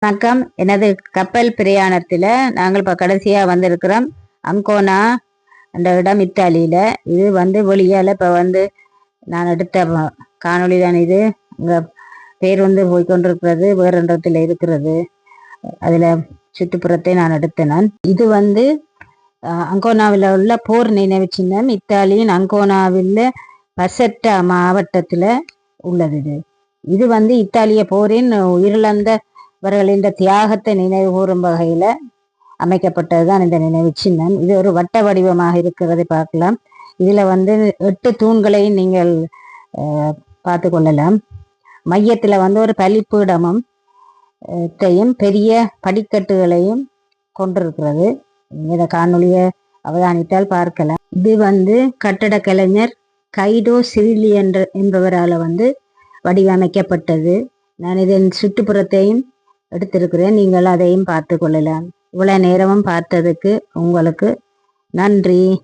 வணக்கம். எனது கப்பல் பிரயாணத்தில் நாங்கள் இப்போ கடைசியாக வந்திருக்கிறோம். அங்கோனா அந்த இடம் இத்தாலியில். இது வந்து வெளியால் இப்போ வந்து நான் எடுத்த வ- காணொளி தான் இது. இங்கே பேர் வந்து போய்க்கொண்டிருக்கிறது வேறு இருக்கிறது. அதில் சுற்றுப்புறத்தை நான் எடுத்தேன் நான். இது வந்து அங்கோனாவில் உள்ள போர் நினைவு சின்னம். இத்தாலியின் அங்கோனாவில் பசட்டா மாவட்டத்தில் உள்ளது இது. இது வந்து இத்தாலிய போரின் உயிரிழந்த இவர்களின் தியாகத்தை நினைவு கூறும் வகையில அமைக்கப்பட்டதுதான் இந்த நினைவு சின்னம். இது ஒரு வட்ட வடிவமாக இருக்கிறதை பார்க்கலாம். இதுல வந்து எட்டு தூண்களையும் நீங்கள் பார்த்து கொள்ளலாம். மையத்துல வந்து ஒரு பலிப்பீடமும் பெரிய படிக்கட்டுகளையும் கொண்டிருக்கிறது. இந்த காணொலியை அவதானித்தால் பார்க்கலாம். இது வந்து கட்டட கலைஞர் கைடோ சிரிலி என்ற என்பவரால் வந்து வடிவமைக்கப்பட்டது. நான் இதன் சுற்றுப்புறத்தையும் எடுத்திருக்கிறேன். நீங்கள் அதையும் பார்த்து கொள்ளலாம். இவ்வளோ நேரமும் பார்த்ததுக்கு உங்களுக்கு நன்றி.